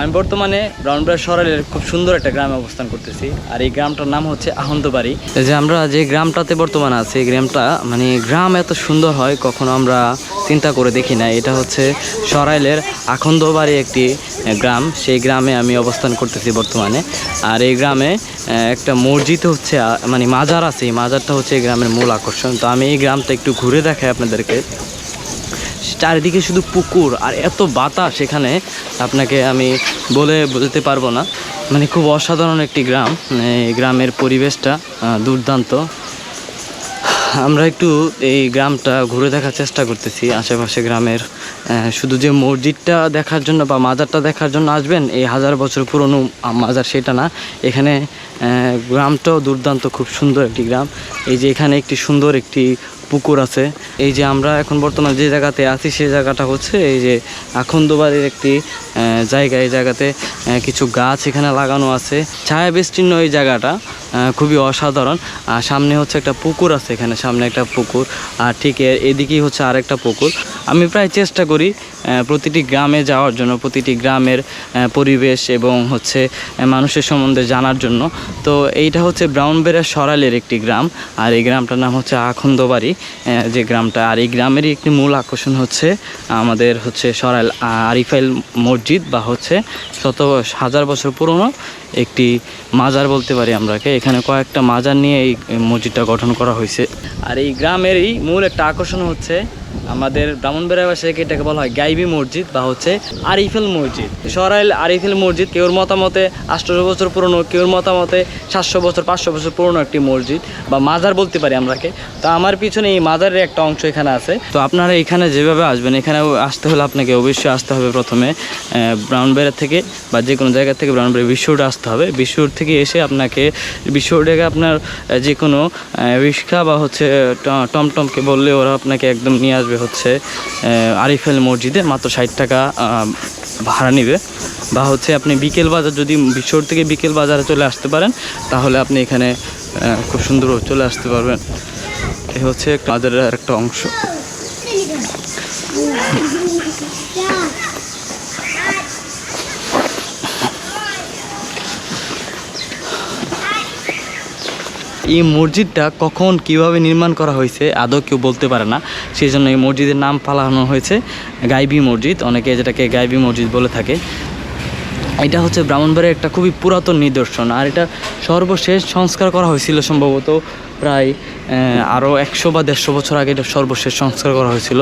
আমি বর্তমানে ব্রাউনবাড়ি শহরের খুব সুন্দর একটা গ্রামে অবস্থান করতেছি। আর এই গ্রামটার নাম হচ্ছে আহন্তবাড়ি। যে আমরা যে গ্রামটাতে বর্তমানে আছি, এই গ্রামটা মানে গ্রাম এত সুন্দর হয় কখনো আমরা চিন্তা করে দেখি না এটা হচ্ছে সরাইলের আখন্দবাড়ি একটি গ্রাম। সেই গ্রামে আমি অবস্থান করতেছি বর্তমানে। আর এই গ্রামে একটা মসজিদ হচ্ছে মানে মাজার আছে। এই মাজারটা হচ্ছে এই গ্রামের মূল আকর্ষণ। তো আমি এই গ্রামটা একটু ঘুরে দেখাই আপনাদেরকে। চারিদিকে শুধু পুকুর আর এত বাতাস এখানে, আপনাকে আমি বলে বোঝাতে পারব না। মানে খুব অসাধারণ একটি গ্রাম মানে এই গ্রামের পরিবেশটা দুর্দান্ত। আমরা একটু এই গ্রামটা ঘুরে দেখার চেষ্টা করতেছি, আশেপাশে গ্রামের শুধু যে মসজিদটা দেখার জন্য বা মাজারটা দেখার জন্য আসবেন, এই হাজার বছর পুরনো মাজার সেটা না। এখানে গ্রামটাও দুর্দান্ত, খুব সুন্দর একটি গ্রাম। এই যে এখানে একটি সুন্দর একটি পুকুর আছে। এই যে আমরা এখন বর্তমানে যে জায়গাতে আছি সেই জায়গাটা হচ্ছে এই যে আখন্দবাড়ির একটি জায়গা। এই জায়গাতে কিছু গাছ এখানে লাগানো আছে। ছায়া বিস্তীর্ণ এই জায়গাটা খুবই অসাধারণ। আর সামনে হচ্ছে একটা পুকুর আছে এখানে, সামনে একটা পুকুর। আর ঠিক এদিকেই হচ্ছে আরেকটা পুকুর। আমি প্রায় চেষ্টা করি প্রতিটি গ্রামে যাওয়ার জন্য, প্রতিটি গ্রামের পরিবেশ এবং হচ্ছে মানুষের সম্বন্ধে জানার জন্য। তো এইটা হচ্ছে ব্রাউনবেড়া সরাইলের একটি গ্রাম, আর এই গ্রামটার নাম হচ্ছে আখন্দবাড়ি যে গ্রামটা। আর এই গ্রামেরই একটি মূল আকর্ষণ হচ্ছে আমাদের হচ্ছে সরাইল আরিফাইল মসজিদ বা হচ্ছে শত হাজার বছর পুরনো একটি মাজার বলতে পারি আমরাকে। এখানে কয়েকটা মাজার নিয়ে এই মসজিদটা গঠন করা হয়েছে। আর এই গ্রামেরই মূল একটা আকর্ষণ হচ্ছে আমাদের ব্রাহ্মণবেড়া ভাষায় এটাকে বলা হয় গাইবি মসজিদ বা হচ্ছে আরিফেল মসজিদ। সরাইল আরিফেল মসজিদ কেউর মতামতে আটশো বছর পুরনো, কেউর মতামতে সাতশো বছর, পাঁচশো বছর পুরনো একটি মসজিদ বা মাজার বলতে পারি আমরাকে। তো আমার পিছনে এই মাজারের একটা অংশ এখানে আছে। তো আপনারা এখানে যেভাবে আসবেন, এখানে আসতে হলে আপনাকে অবশ্যই আসতে হবে প্রথমে ব্রাউনবেড়া থেকে বা যে কোনো জায়গা থেকে ব্রাউনবেড়া বিশ্বরোড আসতে হবে। বিশ্বরোড থেকে এসে আপনাকে বিশ্বরোডে আপনার যে কোনো রিক্সা বা হচ্ছে টমটমকে বললে ওরা আপনাকে একদম নিয়ে আসবে হচ্ছে আরিফেল মসজিদে মাত্র ষাট টাকা ভাড়া নেবে। বা হচ্ছে আপনি বিকেল বাজার যদি বিশ্বর থেকে বিকেল বাজারে চলে আসতে পারেন, তাহলে আপনি এখানে খুব সুন্দর চলে আসতে পারবেন। এই হচ্ছে বাজারের একটা অংশ। এই মসজিদটা কখন কীভাবে নির্মাণ করা হয়েছে, আদৌ কেউ বলতে পারে না। সেই জন্য এই মসজিদের নাম পালানো হয়েছে গাইবি মসজিদ। অনেকে যেটাকে গাইবি মসজিদ বলে থাকে। এটা হচ্ছে ব্রাহ্মণবাড়ির একটা খুবই পুরাতন নিদর্শন। আর এটা সর্বশেষ সংস্কার করা হয়েছিল সম্ভবত প্রায় আরও একশো বা দেড়শো বছর আগে এটা সর্বশেষ সংস্কার করা হয়েছিল।